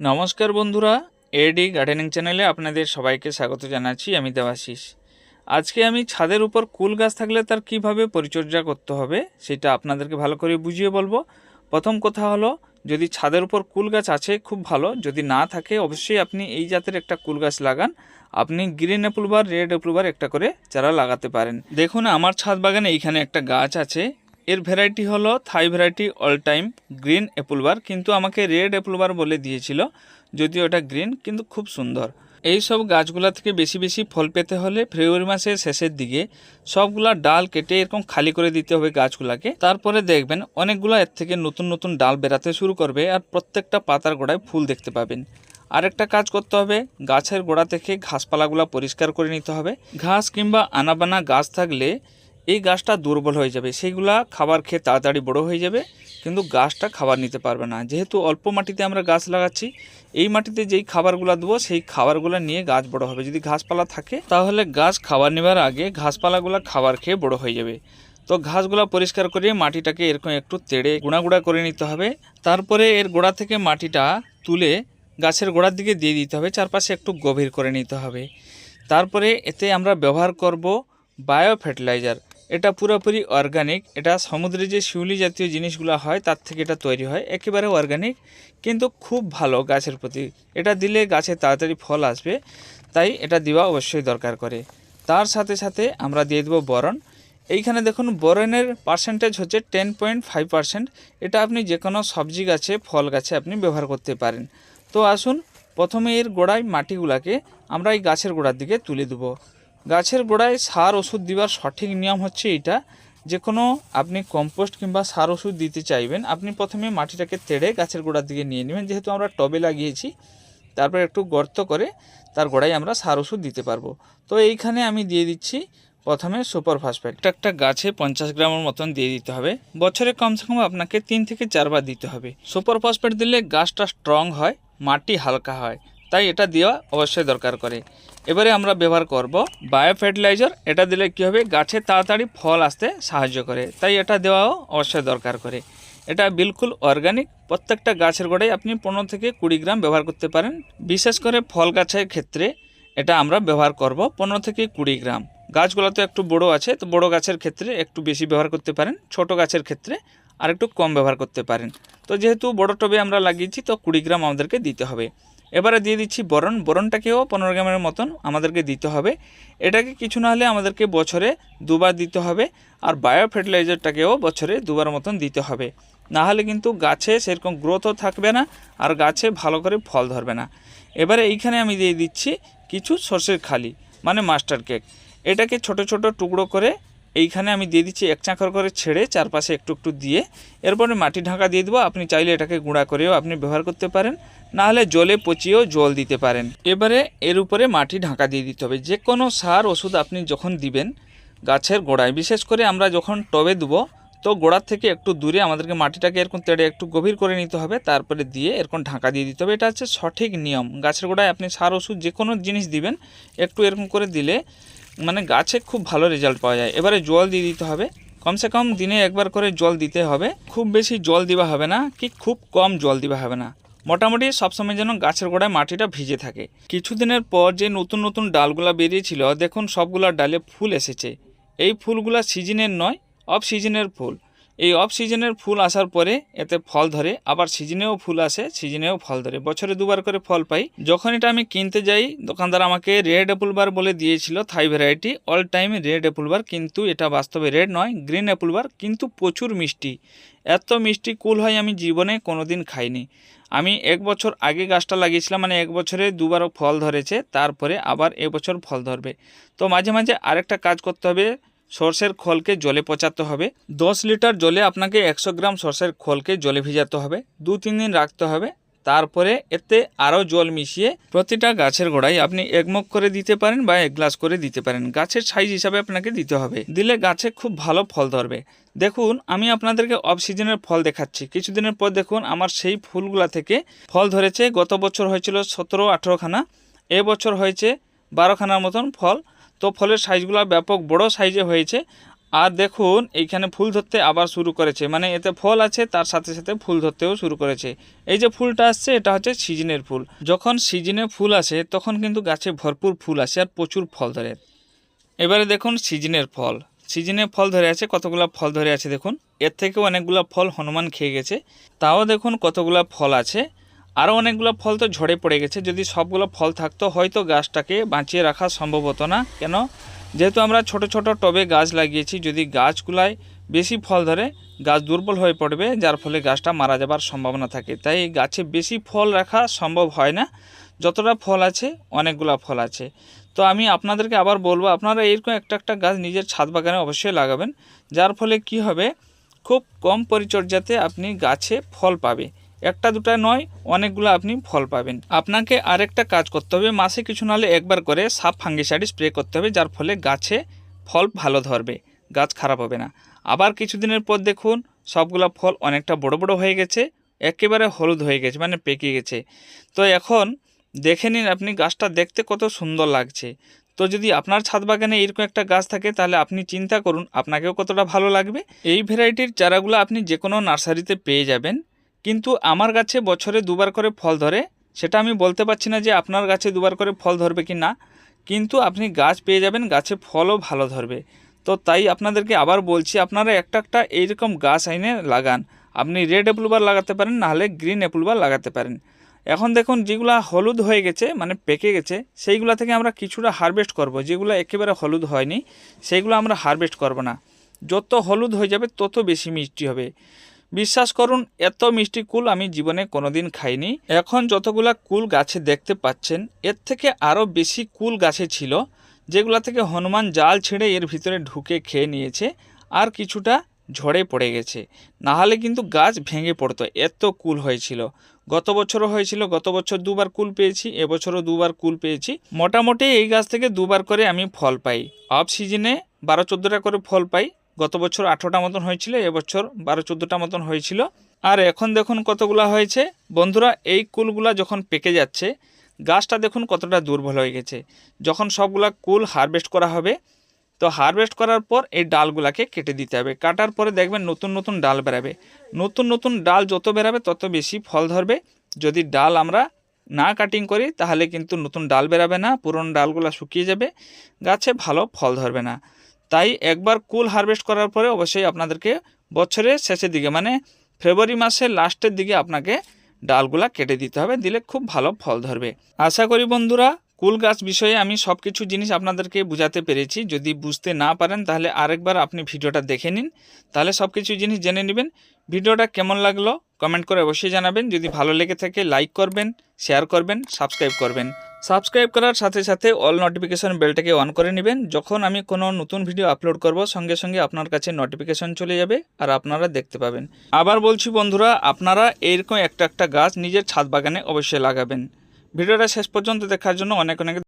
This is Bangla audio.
নমস্কার বন্ধুরা এডি গার্ডেনিং চ্যানেলে আপনাদের সবাইকে স্বাগত জানাচ্ছি, আমি দেবাশিস। আজকে আমি ছাদের উপর কুল গাছ থাকলে তার কীভাবে পরিচর্যা করতে হবে, সেটা আপনাদেরকে ভালো করে বুঝিয়ে বলব। প্রথম কথা হলো, যদি ছাদের উপর কুল গাছ আছে, খুব ভালো। যদি না থাকে, অবশ্যই আপনি এই জাতের একটা কুল গাছ লাগান। আপনি গ্রিন অ্যাপল বা রেড অ্যাপল বার একটা করে চারা লাগাতে পারেন। দেখুন, আমার ছাদ বাগানে এইখানে একটা গাছ আছে এর ভ্যারাইটি হলো Thai variety all time green apple বার কিন্তু আমাকে রেড অ্যাপল বার বলে দিয়েছিল, যদিও ওটা গ্রিন কিন্তু খুব সুন্দর। এই সব গাছগুলা থেকে বেশি বেশি ফল পেতে হলে ফেব্রুয়ারি মাসের শেষের দিকে সবগুলা ডাল কেটে এরকম খালি করে দিতে হবে গাছগুলাকে। তারপরে দেখবেন অনেকগুলো এর থেকে নতুন নতুন ডাল বেরাতে শুরু করবে আর প্রত্যেকটা পাতার গোড়ায় ফুল দেখতে পাবেন। আরেকটা কাজ করতে হবে, গাছের গোড়া থেকে ঘাসপালাগুলো পরিষ্কার করে নিতে হবে। ঘাস কিংবা আনাবানা গাছ থাকলে এই গাছটা দুর্বল হয়ে যাবে। সেইগুলা খাবার খেয়ে তাড়াতাড়ি বড় হয়ে যাবে, কিন্তু গাছটা খাবার নিতে পারবে না। যেহেতু অল্প মাটিতে আমরা গাছ লাগাচ্ছি, এই মাটিতে যেই খাবারগুলো দেবো, সেই খাবারগুলো নিয়ে গাছ বড় হবে। যদি ঘাসপালা থাকে, তাহলে গাছ খাবার নেবার আগে ঘাসপালাগুলো খাবার খেয়ে বড় হয়ে যাবে। তো ঘাসগুলো পরিষ্কার করে মাটিটাকে এরকম একটু তেড়ে গুঁড়া গুঁড়া করে নিতে হবে। তারপরে এর গোড়া থেকে মাটিটা তুলে গাছের গোড়ার দিকে দিয়ে দিতে হবে। চারপাশে একটু গভীর করে নিতে হবে। তারপরে এতে আমরা ব্যবহার করব বায়ো ফার্টিলাইজার এটা পুরোপুরি অর্গানিক এটা সমুদ্রে যে শিউলি জাতীয় জিনিসগুলো হয়, তার থেকে এটা তৈরি হয়। একেবারে অর্গানিক কিন্তু খুব ভালো গাছের প্রতি। এটা দিলে গাছে তাড়াতাড়ি ফল আসবে, তাই এটা দেওয়া অবশ্যই দরকার করে। তার সাথে সাথে আমরা দিয়ে দেবো বরণ। এইখানে দেখুন, বরণের পার্সেন্টেজ হচ্ছে টেন পয়েন্ট ফাইভ পার্সেন্ট এটা আপনি যে কোনো সবজি গাছে, ফল গাছে আপনি ব্যবহার করতে পারেন। তো আসুন, প্রথমে এর গোড়ায় মাটিগুলাকে আমরা এই গাছের গোড়ার দিকে তুলে দেবো। গাছের গোড়ায় সার ওষুধ দেওয়ার সঠিক নিয়ম হচ্ছে এটা যে কোনো আপনি কম্পোস্ট কিংবা সার ওষুধ দিতে চাইবেন, আপনি প্রথমে মাটিটাকে তেড়ে গাছের গোড়ার দিকে নিয়ে নেবেন। যেহেতু আমরা টবে লাগিয়েছি, তারপর একটু গর্ত করে তার গোড়ায় আমরা সার ওষুধ দিতে পারব। তো এইখানে আমি দিয়ে দিচ্ছি প্রথমে সুপার ফসফেট। একটা একটা গাছে পঞ্চাশ গ্রামের মতন দিয়ে দিতে হবে। বছরে কমসে কম আপনাকে তিন থেকে চারবার দিতে হবে। সুপার ফসফেট দিলে গাছটা স্ট্রং হয়, মাটি হালকা হয়, তাই এটা দেওয়া অবশ্যই দরকার করে। এবারে আমরা ব্যবহার করব বায়ো ফার্টিলাইজার এটা দিলে কী হবে? গাছে তাড়াতাড়ি ফল আসতে সাহায্য করে। তাই এটা দেওয়াও অবশ্যই দরকার করে। এটা বিলকুল অর্গানিক। প্রত্যেকটা গাছের গোড়ায় আপনি পনেরো থেকে কুড়ি গ্রাম ব্যবহার করতে পারেন। বিশেষ করে ফল গাছের ক্ষেত্রে এটা আমরা ব্যবহার করব পনেরো থেকে কুড়ি গ্রাম। গাছগুলো তো একটু বড় আছে, তো বড় গাছের ক্ষেত্রে একটু বেশি ব্যবহার করতে পারেন। ছোট গাছের ক্ষেত্রে আর একটু কম ব্যবহার করতে পারেন। তো যেহেতু বড় টবে আমরা লাগিয়েছি, তো কুড়ি গ্রাম আমাদেরকে দিতে হবে। এবারে দিয়ে দিচ্ছি বরণ। বরণটাকেও পনেরো গ্রামের মতন আমাদেরকে দিতে হবে। এটাকে কিছু না হলে আমাদেরকে বছরে দুবার দিতে হবে আর বায়ো ফার্টিলাইজারটাকেও বছরে দুবার মতন দিতে হবে। না হলে কিন্তু গাছে সেরকম গ্রোথও থাকবে না আর গাছে ভালো করে ফল ধরবে না। এবারে এইখানে আমি দিয়ে দিচ্ছি কিছু সর্ষের খালি মানে মাস্টার কেক। এটাকে ছোট ছোট টুকরো করে এইখানে আমি দিয়ে দিচ্ছি এক চাঁকর করে ছেড়ে চারপাশে একটু একটু দিয়ে, এরপরে মাটি ঢাকা দিয়ে দেবো। আপনি চাইলে এটাকে গুঁড়া করেও আপনি ব্যবহার করতে পারেন না হলে জলে পচিয়েও জল দিতে পারেন। এবারে এর উপরে মাটি ঢাকা দিয়ে দিতে হবে। যে কোনো সার, ওষুধ আপনি যখন দিবেন, গাছের গোড়ায়, বিশেষ করে আমরা যখন টবে দেবো, তো গোড়ার থেকে একটু দূরে আমাদেরকে মাটিটাকে এরকম তেড়ে একটু গভীর করে নিতে হবে, তারপরে দিয়ে এরকম ঢাকা দিয়ে দিতে হবে। এটা হচ্ছে সঠিক নিয়ম। গাছের গোড়ায় আপনি সার, ওষুধ যে কোনো জিনিস দিবেন, একটু এরকম করে দিলে মানে গাছে খুব ভালো রেজাল্ট পাওয়া যায়। এবারে জল দিয়ে দিতে হবে। কমসে কম দিনে একবার করে জল দিতে হবে। খুব বেশি জল দেওয়া হবে না কি খুব কম জল দেওয়া হবে না। মোটামুটি সবসময় যেন গাছের গোড়ায় মাটিটা ভিজে থাকে। কিছুদিনের পর যে নতুন নতুন ডালগুলা বেরিয়েছিল, দেখুন সবগুলা ডালে ফুল এসেছে। এই ফুলগুলা সিজনের নয় অফ সিজনের ফুল। এই অফ সিজনের ফুল আসার পরে এতে ফল ধরে, আবার সিজনেও ফুল আসে সিজনেও ফল ধরে। বছরে দুবার করে ফল পাই। যখন এটা আমি কিনতে যাই, দোকানদার আমাকে রেড অ্যাপল বার বলে দিয়েছিল Thai variety all time red apple বার কিন্তু এটা বাস্তবে রেড নয় গ্রিন অ্যাপল বার কিন্তু প্রচুর মিষ্টি। এত মিষ্টি কুল হয় আমি জীবনে কোনো দিন খাইনি। আমি এক বছর আগে গাছটা লাগিয়েছিলাম মানে এক বছরে দুবার ফল ধরেছে, তারপরে আবার এবছর ফল ধরবে। তো মাঝে মাঝে আরেকটা কাজ করতে হবে সর্ষের খোলকে জলে পচাতে হবে। দশ লিটার জলে আপনাকে একশো গ্রাম সর্ষের খোলকে জলে ভিজাতে হবে। দু, তিন দিন রাখতে হবে। তারপরে এতে আরও জল মিশিয়ে প্রতিটা গাছের গোড়ায় আপনি এক মুখ করে দিতে পারেন বা এক গ্লাস করে দিতে পারেন। গাছের সাইজ হিসাবে আপনাকে দিতে হবে। দিলে গাছে খুব ভালো ফল ধরবে। দেখুন, আমি আপনাদেরকে অফ সিজনের ফল দেখাচ্ছি। কিছুদিনের পর দেখুন, আমার সেই ফুলগুলা থেকে ফল ধরেছে। গত বছর হয়েছিল সতেরো আঠেরোখানা এবছর হয়েছে বারোখানার মতন ফল। তো ফলের সাইজগুলো ব্যাপক বড় সাইজে হয়েছে। আর দেখুন, এইখানে ফুল ধরতে আবার শুরু করেছে। মানে এতে ফল আছে, তার সাথে সাথে ফুল ধরতেও শুরু করেছে। এই যে ফুলটা আসছে, এটা হচ্ছে সিজনের ফুল। যখন সিজনে ফুল আসে, তখন কিন্তু গাছে ভরপুর ফুল আসে আর প্রচুর ফল ধরে। এবারে দেখুন সিজনের ফল। সিজনে ফল ধরে আছে, কতগুলা ফল ধরে আছে দেখুন। এর থেকেও অনেকগুলা ফল হনুমান খেয়ে গেছে। তাও দেখুন কতগুলা ফল আছে। আরও অনেকগুলো ফল তো ঝরে পড়ে গেছে। যদি সবগুলো ফল থাকতো, হয়তো গাছটাকে বাঁচিয়ে রাখা সম্ভব হতো না। কেন? যেহেতু আমরা ছোট ছোট টবে গাছ লাগিয়েছি, যদি গাছগুলায় বেশি ফল ধরে, গাছ দুর্বল হয়ে পড়বে, যার ফলে গাছটা মারা যাবার সম্ভাবনা থাকে। তাই গাছে বেশি ফল রাখা সম্ভব হয় না। যতটা ফল আছে, অনেকগুলা ফল আছে। তো আমি আপনাদেরকে আবার বলব, আপনারা এরকম একটা একটা গাছ নিজের ছাদ বাগানে অবশ্যই লাগাবেন। যার ফলে কি হবে? খুব কম পরিচর্যাতে আপনি গাছে ফল পাবে। একটা দুটা নয়, অনেকগুলো আপনি ফল পাবেন। আপনাকে আরেকটা কাজ করতে হবে, মাসে কিছু নাহলে একবার করে সাপ ফাঙ্গিসাইড স্প্রে করতে হবে, যার ফলে গাছে ফল ভালো ধরবে, গাছ খারাপ হবে না। আবার কিছুদিনের পর দেখুন, সবগুলো ফল অনেকটা বড় বড় হয়ে গেছে, একেবারে হলুদ হয়ে গেছে মানে পেকে গেছে। তো এখন দেখে নিন আপনি গাছটা দেখতে কত সুন্দর লাগছে। তো যদি আপনার ছাদ বাগানে এরকম একটা গাছ থাকে, তাহলে আপনি চিন্তা করুন, আপনাকেও কতটা ভালো লাগবে। এই ভ্যারাইটির চারাগুলো আপনি যে কোনো নার্সারিতে পেয়ে যাবেন। কিন্তু আমার গাছে বছরে দুবার করে ফল ধরে, সেটা আমি বলতে পারছি না যে আপনার গাছে দুবার করে ফল ধরবে কি না। কিন্তু আপনি গাছ পেয়ে যাবেন, গাছে ফলও ভালো ধরবে। তো তাই আপনাদেরকে আবার বলছি, আপনারা একটা একটা এইরকম গাছ আইনে লাগান। আপনি রেড অ্যাপ্রুভার লাগাতে পারেন, নাহলে গ্রিন অ্যাপ্রুভার লাগাতে পারেন। এখন দেখুন, যেগুলো হলুদ হয়ে গেছে মানে পেকে গেছে, সেইগুলো থেকে আমরা কিছুটা হারভেস্ট করব। যেগুলো একেবারে হলুদ হয়নি, সেইগুলো আমরা হারভেস্ট করব না। যত হলুদ হয়ে যাবে, তত বেশি মিষ্টি হবে। বিশ্বাস করুন, এত মিষ্টি কুল আমি জীবনে কোনোদিন খাইনি। এখন যতগুলা কুল গাছে দেখতে পাচ্ছেন, এর থেকে আরও বেশি কুল গাছে ছিল, যেগুলা থেকে হনুমান জাল ছেড়ে এর ভিতরে ঢুকে খেয়ে নিয়েছে, আর কিছুটা ঝড়ে পড়ে গেছে। নাহলে কিন্তু গাছ ভেঙে পড়তো, এত কুল হয়েছিল। গত বছরও হয়েছিল, গত বছর দুবার কুল পেয়েছি, এবছরও দুবার কুল পেয়েছি। মোটামুটি এই গাছ থেকে দুবার করে আমি ফল পাই। অফ সিজনে বারো চোদ্দোটা করে ফল পাই। গত বছর আঠেরোটা মতন হয়েছিল এবছর বারো চোদ্দোটা মতন হয়েছিল। আর এখন দেখুন কতগুলা হয়েছে। বন্ধুরা, এই কুলগুলা যখন পেকে যাচ্ছে, গাছটা দেখুন কতটা দুর্বল হয়ে গেছে। যখন সবগুলা কুল হারভেস্ট করা হবে, তো হারভেস্ট করার পর এই ডালগুলাকে কেটে দিতে হবে। কাটার পরে দেখবেন নতুন নতুন ডাল বেরাবে। নতুন নতুন ডাল যত বেরাবে, তত বেশি ফল ধরবে। যদি ডাল আমরা না কাটিং করি, তাহলে কিন্তু নতুন ডাল বেরাবে না, পুরনো ডালগুলা শুকিয়ে যাবে। গাছে ভালো ফল ধরবে না। তাই একবার কুল হারভেস্ট করার পরে অবশ্যই আপনাদেরকে বছরের শেষের দিকে মানে ফেব্রুয়ারি মাসের লাস্টের দিকে আপনাকে ডালগুলা কেটে দিতে হবে, দিলে খুব ভালো ফল ধরবে। আশা করি বন্ধুরা, কুল গাছ বিষয়ে আমি সব কিছু জিনিস আপনাদেরকে বোঝাতে পেরেছি। যদি বুঝতে না পারেন, তাহলে আরেকবার আপনি ভিডিওটা দেখে নিন। তাহলে সব কিছু জিনিস জেনে নেবেন। ভিডিওটা কেমন লাগল, কমেন্ট করে অবশ্যই জানাবেন। যদি ভালো লেগে থাকে, লাইক করবেন, শেয়ার করবেন, সাবস্ক্রাইব করবেন। সাবস্ক্রাইব করার সাথে সাথে অল নোটিফিকেশন বেলটাকে অন করে নেবেন। যখন আমি কোনো নতুন ভিডিও আপলোড করব, সঙ্গে সঙ্গে আপনার কাছে নোটিফিকেশন চলে যাবে আর আপনারা দেখতে পাবেন। আবার বলছি বন্ধুরা, আপনারা এরকম একটা একটা গাছ নিজের ছাদ বাগানে অবশ্যই লাগাবেন। ভিডিওটা শেষ পর্যন্ত দেখার জন্য অনেক অনেক